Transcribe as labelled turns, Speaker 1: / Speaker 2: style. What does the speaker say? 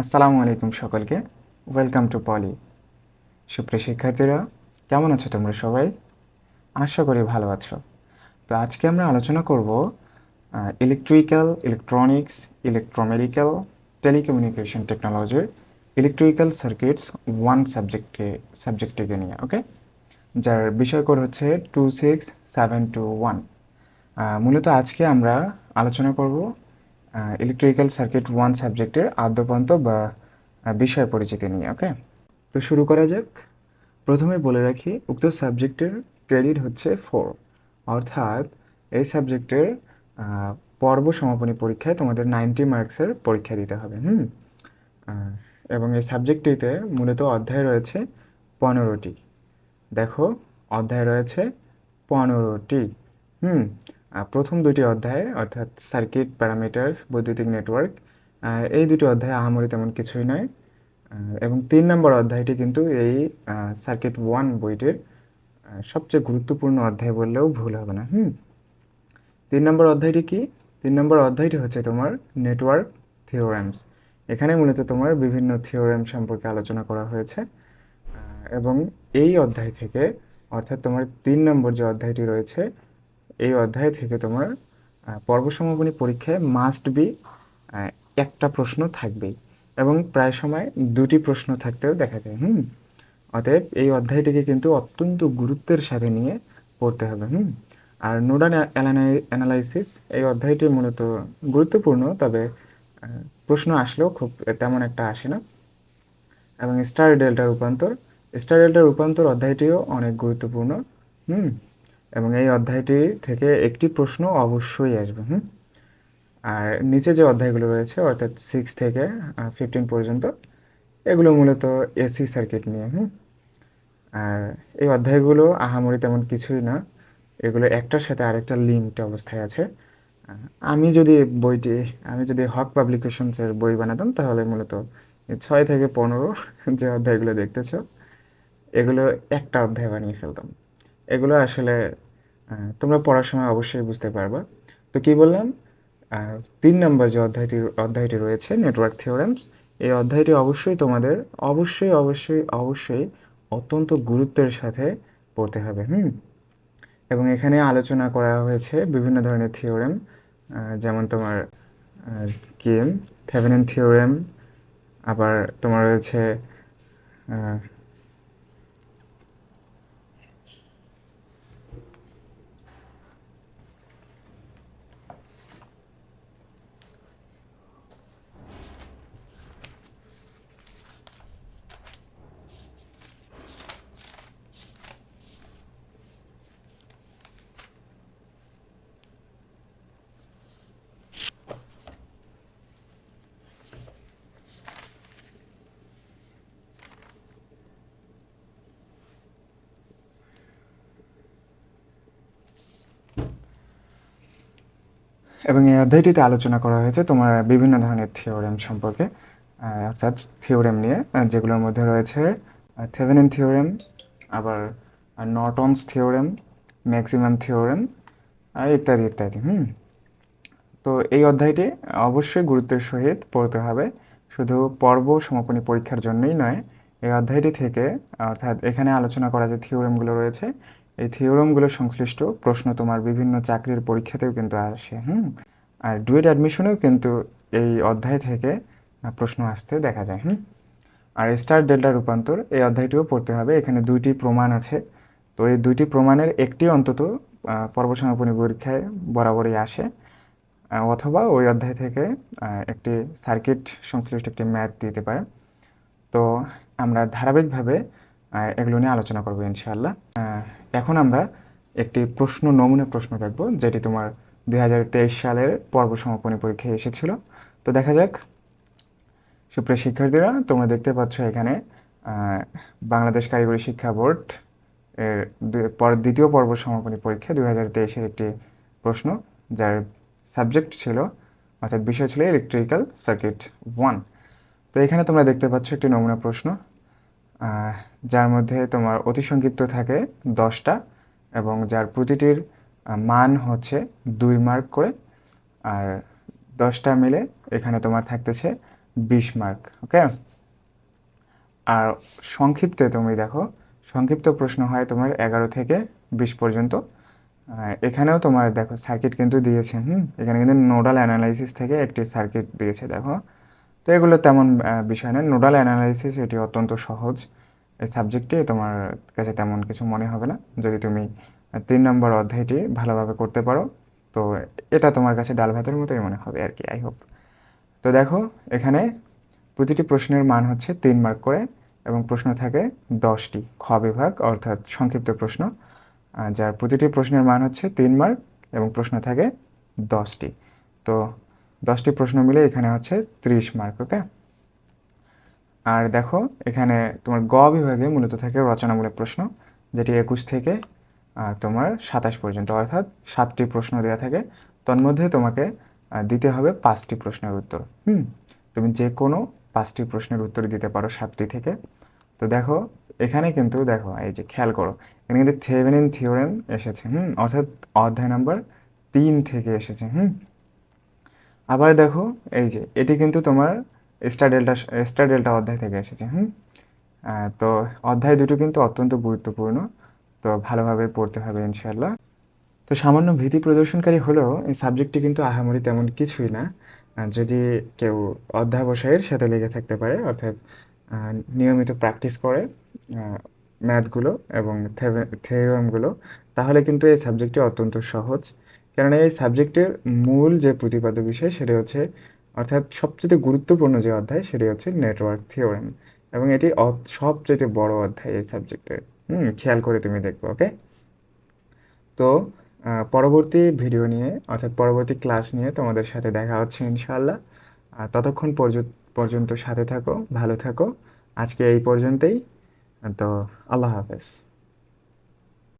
Speaker 1: আসসালামু আলাইকুম সকলকে। ওয়েলকাম টু পলি সুপ্রিয় শিক্ষার্থীরা, কেমন আছো তোমরা সবাই? আশা করি ভালো আছো। তো আজকে আমরা আলোচনা করব ইলেকট্রিক্যাল ইলেকট্রনিক্স ইলেকট্রোমেডিক্যাল টেলিকমিউনিকেশন টেকনোলজির ইলেকট্রিক্যাল সার্কিটস ওয়ান সাবজেক্টকে সাবজেক্টটিকে নিয়ে ওকে যার বিষয় হচ্ছে two six seven two one মূলত আজকে আমরা আলোচনা করব ইলেকট্রিক্যাল সার্কিট ওয়ান সাবজেক্টের আদ্যপান্ত বা বিষয় পরিচিতি নিয়ে ওকে তো শুরু করা যাক। প্রথমে বলে রাখি, উক্ত সাবজেক্টের ক্রেডিট হচ্ছে ফোর অর্থাৎ এই সাবজেক্টের পর্ব সমাপনী পরীক্ষায় তোমাদের নাইনটি মার্কসের পরীক্ষা দিতে হবে, হুম? এবং এই সাবজেক্টটিতে মূলত অধ্যায় রয়েছে পনেরোটি। দেখো, অধ্যায় রয়েছে পনেরোটি, হুম? প্রথম দুটি অধ্যায়ে, অর্থাৎ সার্কিট প্যারামিটার্স বৈদ্যুতিক নেটওয়ার্ক এই দুটি অধ্যায়ে আহামরি তেমন কিছুই নয়। এবং তিন নম্বর অধ্যায়টি কিন্তু এই সার্কিট ওয়ান বইটির সবচেয়ে গুরুত্বপূর্ণ অধ্যায় বললেও ভুল হবে না, হুম? তিন নম্বর অধ্যায়টি কি? তিন নম্বর অধ্যায়টি হচ্ছে তোমার নেটওয়ার্ক থিওরেমস এখানে মূলত তোমার বিভিন্ন থিওরেম সম্পর্কে আলোচনা করা হয়েছে। এবং এই অধ্যায় থেকে, অর্থাৎ তোমার তিন নম্বর যে অধ্যায়টি রয়েছে এই অধ্যায় থেকে তোমার পর্ব সমাপনী পরীক্ষায় মাস্ট বি একটা প্রশ্ন থাকবেই এবং প্রায় সময় দুটি প্রশ্ন থাকতেও দেখা যায়, হুম? অতএব এই অধ্যায়টিকে কিন্তু অত্যন্ত গুরুত্বের সাথে নিয়ে পড়তে হবে, হুম? আর নোডাল অ্যানালাইসিস এই অধ্যায়টি মূলত গুরুত্বপূর্ণ, তবে প্রশ্ন আসলেও খুব তেমন একটা আসে না। এবং স্টার ডেল্টা রূপান্তর স্টার ডেল্টা রূপান্তর অধ্যায়টিও অনেক গুরুত্বপূর্ণ, হুম? এবং এই অধ্যায়টি থেকে একটি প্রশ্ন অবশ্যই আসবে, হুম? আর নিচে যে অধ্যায়গুলো রয়েছে, অর্থাৎ সিক্স থেকে ফিফটিন পর্যন্ত, এগুলো মূলত এসি সার্কিট নিয়ে, হুম? আর এই অধ্যায়গুলো আহামরি তেমন কিছুই না। এগুলো একটার সাথে আরেকটা লিঙ্কড অবস্থায় আছে। আমি যদি বইটি, আমি যদি হক পাবলিকেশনসের বই বানাতাম, তাহলে মূলত ছয় থেকে পনেরো যে অধ্যায়গুলো দেখতেছ, এগুলো একটা অধ্যায় বানিয়ে ফেলতাম। এগুলো আসলে তোমরা পড়ার সময় অবশ্যই বুঝতে পারবা। তো কি বললাম? তিন নম্বর যে অধ্যায়টি অধ্যায়টি রয়েছে নেটওয়ার্ক থিওরেমস এই অধ্যায়টি অবশ্যই তোমাদের অবশ্যই অবশ্যই অবশ্যই অত্যন্ত গুরুত্বের সাথে পড়তে হবে হুম? এবং এখানে আলোচনা করা হয়েছে বিভিন্ন ধরনের থিওরেম যেমন তোমার আহ, কি থেভেনিন থিওরেম আবার তোমার রয়েছে এবং এই অধ্যায়টিতে আলোচনা করা হয়েছে তোমার বিভিন্ন ধরনের থিওরেম সম্পর্কে। অর্থাৎ থিওরেম নিয়ে যেগুলোর মধ্যে রয়েছে থেভেনিন থিওরেম, আবার নর্টনস থিওরেম, ম্যাক্সিমাম থিওরেম ইত্যাদি ইত্যাদি, হুম। তো এই অধ্যায়টি অবশ্যই গুরুত্বের সহিত পড়তে হবে। শুধু পর্ব সমাপনী পরীক্ষার জন্যই নয়, এই অধ্যায়টি থেকে, অর্থাৎ এখানে আলোচনা করা যে থিওরেমগুলো রয়েছে এই থিওরেমগুলো সংশ্লিষ্ট প্রশ্ন তোমার বিভিন্ন চাকরির পরীক্ষাতেও কিন্তু আসে, হুম? আর ডুয়েট অ্যাডমিশনেও কিন্তু এই অধ্যায় থেকে প্রশ্ন আসতে দেখা যায়, হুম? আর স্টার ডেল্টা রূপান্তর, এই অধ্যায়টিও পড়তে হবে। এখানে দুইটি প্রমাণ আছে। তো এই দুইটি প্রমাণের একটি অন্তত পর্ব সমাপনী পরীক্ষায় বরাবরই আসে। অথবা ওই অধ্যায় থেকে একটি সার্কিট সংশ্লিষ্ট একটি ম্যাথ দিতে পারে। তো আমরা ধারাবাহিকভাবে এগুলো নিয়ে আলোচনা করব ইনশাআল্লাহ। এখন আমরা একটি প্রশ্ন, নমুনা প্রশ্ন দেখব, যেটি তোমার দুই হাজার তেইশ সালের পর্ব সমাপনী পরীক্ষায় এসেছিল। তো দেখা যাক। সুপ্রিয় শিক্ষার্থীরা, তোমরা দেখতে পাচ্ছ এখানে বাংলাদেশ কারিগরি শিক্ষা বোর্ড এর পর, দ্বিতীয় পর্ব সমাপনী পরীক্ষা দুই হাজার তেইশের একটি প্রশ্ন, যার সাবজেক্ট ছিল, অর্থাৎ বিষয় ছিল ইলেকট্রিক্যাল সার্কিট ওয়ান তো এখানে তোমরা দেখতে পাচ্ছ একটি নমুনা প্রশ্ন যার মধ্যে তোমার অতি সংক্ষিপ্ত থাকে দশটা এবং যার প্রতিটির মান হচ্ছে দুই মার্ক করে। আর দশটা মিলে এখানে তোমার থাকতেছে বিশ মার্ক ওকে আর সংক্ষিপ্তে তুমি দেখো, সংক্ষিপ্ত প্রশ্ন হয় তোমার এগারো থেকে বিশ পর্যন্ত। এখানেও তোমার দেখো সার্কিট কিন্তু দিয়েছে, হুম? এখানে কিন্তু নোডাল অ্যানালাইসিস থেকে একটি সার্কিট দিয়েছে, দেখো। তো এগুলো তেমন বিষয় নয়। নোডাল অ্যানালাইসিস এটি অত্যন্ত সহজ এই সাবজেক্টে তোমার কাছে তেমন কিছু মনে হবে না। যদি তুমি তিন নম্বর অধ্যায়টি ভালোভাবে করতে পারো, তো এটা তোমার কাছে ডাল ভাতের মতোই মনে হবে আর কি আই হোপ তো দেখো, এখানে প্রতিটি প্রশ্নের মান হচ্ছে তিন মার্ক করে এবং প্রশ্ন থাকে দশটি, খ বিভাগ, অর্থাৎ সংক্ষিপ্ত প্রশ্ন। যার প্রতিটি প্রশ্নের মান হচ্ছে তিন মার্ক এবং প্রশ্ন থাকে দশটি। তো দশটি প্রশ্ন মিলে এখানে হচ্ছে ত্রিশ মার্ক ওকে আর দেখো, এখানে তোমার গ বিভাগে মূলত থাকে রচনামূলক প্রশ্ন, যেটি একুশ থেকে তোমার সাতাশ পর্যন্ত, অর্থাৎ সাতটি প্রশ্ন দেওয়া থাকে। তন্মধ্যে তোমাকে দিতে হবে পাঁচটি প্রশ্নের উত্তর, হুম? তুমি যে কোনো পাঁচটি প্রশ্নের উত্তর দিতে পারো সাতটি থেকে। তো দেখো, এখানে কিন্তু দেখো, এই যে খেয়াল করো, এখানে কিন্তু থেভেনিন থিওরেম এসেছে, হুম? অর্থাৎ অধ্যায় নাম্বার তিন থেকে এসেছে, হুম? আবার দেখো, এই যে, এটি কিন্তু তোমার স্টার ডেল্টা স্টার ডেল্টা অধ্যায় থেকে এসেছে, হুম? তো অধ্যায় দুটো কিন্তু অত্যন্ত গুরুত্বপূর্ণ, তো ভালোভাবে পড়তে হবে ইনশাল্লাহ তো সামান্য ভীতি প্রদর্শনকারী হলেও এই সাবজেক্টটি কিন্তু আহামরি তেমন কিছুই না যদি কেউ অধ্যাবসায়ের সাথে লেগে থাকতে পারে, অর্থাৎ নিয়মিত প্র্যাকটিস করে ম্যাথগুলো এবং থিওরামগুলো তাহলে কিন্তু এই সাবজেক্টটি অত্যন্ত সহজ। কেননা এই সাবজেক্টের মূল যে প্রতিপাদ্য বিষয় সেটি হচ্ছে, অর্থাৎ সবচেয়ে গুরুত্বপূর্ণ যে অধ্যায় সেটি হচ্ছে নেটওয়ার্ক থিওরেম এবং এটি সবচেয়ে বড় অধ্যায় এই সাবজেক্টের হুম, খেয়াল করে তুমি দেখবে, ওকে? তো পরবর্তী ভিডিও নিয়ে, অর্থাৎ পরবর্তী ক্লাস নিয়ে তোমাদের সাথে দেখা হচ্ছে ইনশাআল্লাহ। ততক্ষণ পর্য- পর্যন্ত সাথে থাকো, ভালো থাকো। আজকে এই পর্যন্তই। তো, আল্লাহ হাফেজ।